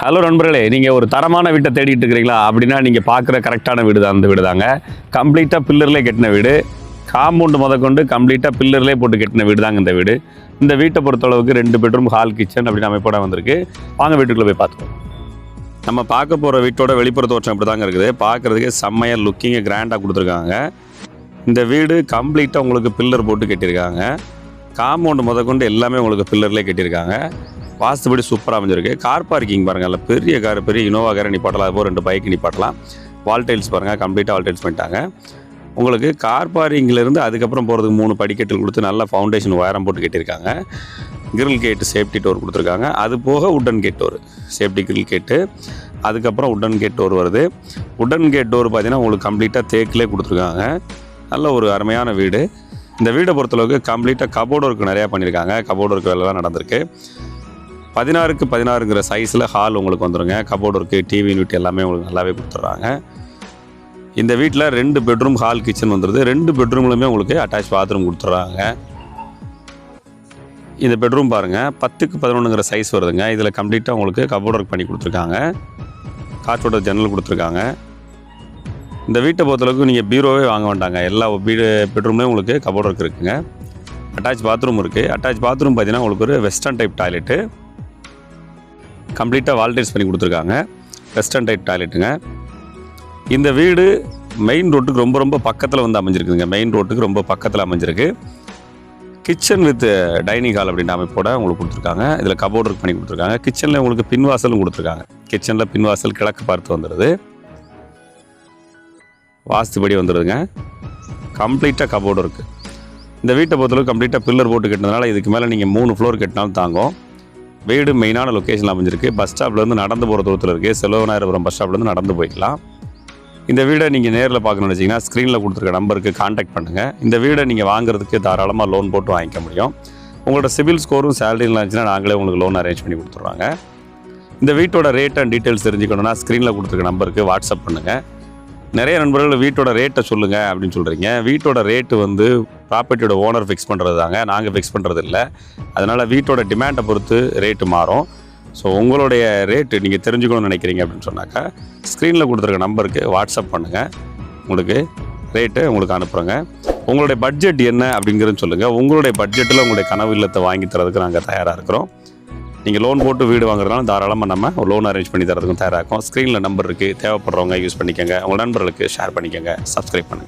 Hello நண்பர்களே நீங்கள் ஒரு தரமான வீட்டை தேடிட்டு இருக்கிறீங்களா? அப்படின்னா நீங்கள் பார்க்குற கரெக்டான வீடு தான் அந்த வீடு தாங்க. கம்ப்ளீட்டாக பில்லர்லேயே கட்டின வீடு. காம்பவுண்டு முதற்கொண்டு கம்ப்ளீட்டாக பில்லர்லேயே போட்டு கட்டின வீடு தாங்க இந்த வீடு. இந்த வீட்டை பொறுத்தளவுக்கு ரெண்டு பெட்ரூம் ஹால் கிச்சன் அப்படின்னு அமைப்போட வந்திருக்கு. வாங்க வீட்டுக்குள்ளே போய் பார்த்துக்கோங்க நம்ம பார்க்க போகிற வீட்டோட வெளிப்புற தோற்றம் இப்படி தாங்க இருக்குது. பார்க்குறதுக்கு செம்மையாக லுக்கிங்கை கிராண்டாக கொடுத்துருக்காங்க. இந்த வீடு கம்ப்ளீட்டாக உங்களுக்கு பில்லர் போட்டு கட்டியிருக்காங்க. காம்பவுண்டு முதற்கொண்டு எல்லாமே உங்களுக்கு பில்லர்லேயே கட்டியிருக்காங்க. வாஸ்துபடி சூப்பராக அமைஞ்சிருக்கு. கார் பார்க்கிங் பாருங்கள் அதில் பெரிய கார் பெரிய இனோவா காரை நிப்பாட்டலாம் அதுபோல் ரெண்டு பைக் நிப்பாட்டலாம் வால் டைல்ஸ் பாருங்கள் கம்ப்ளீட்டாக வால் டைல்ஸ் பண்ணிட்டாங்க. உங்களுக்கு கார் பார்க்கிங்லேருந்து அதுக்கப்புறம் போகிறதுக்கு மூணு படிக்கட்டில் கொடுத்து நல்ல ஃபவுண்டேஷன் உயரம் போட்டு கட்டியிருக்காங்க. கிரில் கேட்டு சேஃப்டி டோர் கொடுத்துருக்காங்க. அது போக wooden gate door safety grill gate அதுக்கப்புறம் உட்டன் கேட் டோர் வருது. உட்டன் கேட் டோர் பார்த்தீங்கன்னா உங்களுக்கு கம்ப்ளீட்டாக தேக்கிலே கொடுத்துருக்காங்க. நல்ல ஒரு அருமையான வீடு. இந்த வீடை பொறுத்தளவுக்கு கம்ப்ளீட்டாக கபோர்டு ஒர்க் நிறையா பண்ணியிருக்காங்க. கபோர்டு ஒர்க் வேலைலாம் நடந்திருக்கு. பதினாறுக்கு பதினாறுங்கிற சைஸில் ஹால் உங்களுக்கு வந்துடுங்க கபோர்டு இருக்குது டிவி யூனிட் எல்லாமே உங்களுக்கு நல்லாவே கொடுத்துட்றாங்க. இந்த வீட்டில் ரெண்டு பெட்ரூம் ஹால் கிச்சன் வந்துடுது ரெண்டு பெட்ரூம்லையுமே உங்களுக்கு அட்டாச் பாத்ரூம் கொடுத்துட்றாங்க. இந்த பெட்ரூம் பாருங்கள் பத்துக்கு பதினொன்றுங்கிற சைஸ் வருதுங்க. இதில் கம்ப்ளீட்டாக உங்களுக்கு கபோர்டு ஒர்க் பண்ணி கொடுத்துருக்காங்க. காற்றோட ஜன்னல் கொடுத்துருக்காங்க. இந்த வீட்டை பொறுத்தளவுக்கு நீங்கள் பீரோவே வாங்க வேண்டாங்க. எல்லா வீடு பெட்ரூம்லேயும் உங்களுக்கு கபோர்டு ஒர்க் இருக்குதுங்க அட்டாச் பாத்ரூம் இருக்குது அட்டாச் பாத்ரூம் பார்த்தீங்கன்னா உங்களுக்கு ஒரு வெஸ்டர்ன் டைப் டாய்லெட்டு கம்ப்ளீட்டாக வால்டைஸ் பண்ணி கொடுத்துருக்காங்க. வெஸ்டர்ன் டைப் டாய்லெட்டுங்க இந்த வீடு மெயின் ரோட்டுக்கு ரொம்ப ரொம்ப பக்கத்தில் வந்து அமைஞ்சிருக்குதுங்க. மெயின் ரோட்டுக்கு ரொம்ப பக்கத்தில் அமைஞ்சிருக்கு. கிச்சன் வித் டைனிங் ஹால் அப்படின்ற அமைப்போட உங்களுக்கு கொடுத்துருக்காங்க. இதில் கபோர்டு ஒர்க் பண்ணி கொடுத்துருக்காங்க. கிச்சனில் உங்களுக்கு பின்வாசலும் கொடுத்துருக்காங்க. கிச்சனில் பின்வாசல் கிழக்கு பார்த்து வந்துடுது வாஸ்துபடி வந்துடுதுங்க கம்ப்ளீட்டாக கபோர்டு இருக்குது இந்த வீட்டை பொறுத்தளவுக்கு கம்ப்ளீட்டாக பில்லர் போட்டு கட்டினதுனால இதுக்கு மேலே நீங்கள் மூணு ஃப்ளோர் கட்டினாலும் தாங்கும். வீடு மெயினான லொக்கேஷன் அமைஞ்சிருக்கு. பஸ் ஸ்டாப்லேருந்து நடந்து போகிற தூரத்தில் இருக்குது செலவனாயிரபுரம் பஸ் ஸ்டாப்லேருந்து நடந்து போய்க்கலாம். இந்த வீடை நீங்கள் நேரில் பார்க்கணும்னு வச்சிங்கன்னா ஸ்க்ரீனில் கொடுத்துருக்க நம்பருக்கு காண்டாக்ட் பண்ணுங்கள் இந்த வீடை நீங்கள் வாங்குறதுக்கு தாராளமாக லோன் போட்டு வாங்கிக்க முடியும். உங்களோட சிபில் ஸ்கோரும் சேலரிலாம் இருந்துச்சுன்னா நாங்களே உங்களுக்கு லோன் அரேஞ்ச் பண்ணி கொடுத்துருவாங்க இந்த வீட்டோட ரேட் அண்ட் டீட்டெயில்ஸ் தெரிஞ்சுக்கணுன்னா ஸ்க்ரீனில் கொடுத்துருக்க நம்பருக்கு வாட்ஸ்அப் பண்ணுங்கள் நிறைய நண்பர்கள் வீட்டோட ரேட்டை சொல்லுங்கள் அப்படின்னு சொல்கிறீங்க வீட்டோட ரேட்டு வந்து ப்ராப்பர்ட்டியோட ஓனர் ஃபிக்ஸ் பண்ணுறது தாங்க. நாங்கள் ஃபிக்ஸ் பண்ணுறது இல்லை. அதனால் வீட்டோட டிமாண்டை பொறுத்து ரேட்டு மாறும். ஸோ உங்களுடைய ரேட்டு நீங்கள் தெரிஞ்சுக்கணும்னு நினைக்கிறீங்க அப்படின்னு சொன்னாக்கா ஸ்க்ரீனில் கொடுத்துருக்க நம்பருக்கு வாட்ஸ்அப் பண்ணுங்கள் உங்களுக்கு ரேட்டு உங்களுக்கு அனுப்புகிறேங்க உங்களுடைய பட்ஜெட் என்ன அப்படிங்கிறது சொல்லுங்கள் உங்களுடைய பட்ஜெட்டில் உங்களுடைய கனவு இல்லத்தை வாங்கி தரதுக்கு நாங்கள் தயாராக இருக்கிறோம். நீங்கள் லோன் போட்டு வீடு வாங்குறதுனால தாராளமாக நம்ம லோன் அரேஞ்ச் பண்ணி தரதுக்கும் தயாராக இருக்கும். ஸ்க்ரீனில் நம்பர் இருக்குது தேவைப்படுறவங்க யூஸ் பண்ணிக்கோங்க. உங்கள் நண்பர்களுக்கு ஷேர் பண்ணிக்கோங்க. சப்ஸ்கிரைப் பண்ணுங்கள்